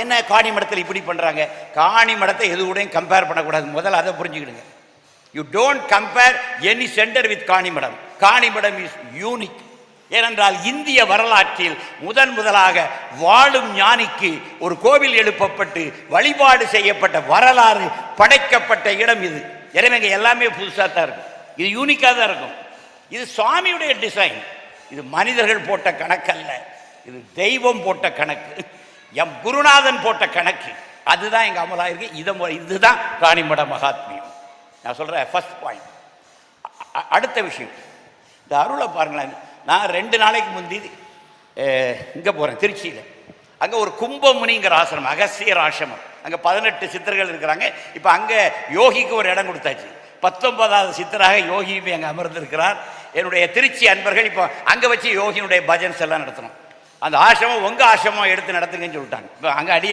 என்ன காணி மடத்தில் இப்படி பண்ணுறாங்க காணி மடத்தை எது கூடயும் கம்பேர் பண்ணக்கூடாது. முதல்ல அதை புரிஞ்சுக்கிடுங்க. You don't compare any center with Kanimadam Kanimadam is unique ஏனென்றால் இந்திய வரலாற்றில் முதன் முதலாக வாழும் ஞானிக்கு ஒரு கோவில் எழுப்பப்பட்டு வழிபாடு செய்யப்பட்ட வரலாறு படைக்கப்பட்ட இடம் இது. எனவே எல்லாமே புதுசாக தான் இருக்கும். இது யூனிக்காக தான் இருக்கும். இது சுவாமியுடைய டிசைன் இது மனிதர்கள் போட்ட கணக்கல்ல. இது தெய்வம் போட்ட கணக்கு. எம் குருநாதன் போட்ட கணக்கு. அதுதான் எங்கள் அமலாக இருக்கு. இதை இதுதான் காணிமட மகாத்மியம். நான் சொல்கிறேன் ஃபஸ்ட் பாயிண்ட் அடுத்த விஷயம். இந்த அருளை பாருங்களேன். நான் ரெண்டு நாளைக்கு முந்தி இங்கே போகிறேன் திருச்சியில். அங்கே ஒரு கும்பமுனிங்கிற ஆசிரமம் அகசியர் ஆசிரமம். அங்கே பதினெட்டு சித்தர்கள் இருக்கிறாங்க. இப்போ அங்கே யோகிக்கு ஒரு இடம் கொடுத்தாச்சு. பத்தொன்பதாவது சித்தராக யோகியுமே அங்கே அமர்ந்திருக்கிறார். என்னுடைய திருச்சி அன்பர்கள் இப்போ அங்கே வச்சு யோகியினுடைய பஜன்ஸ் எல்லாம் நடத்தணும். அந்த ஆசிரமம் உங்கள் ஆசிரமம் எடுத்து நடத்துங்கன்னு சொல்லிட்டாங்க. இப்போ அங்கே அடி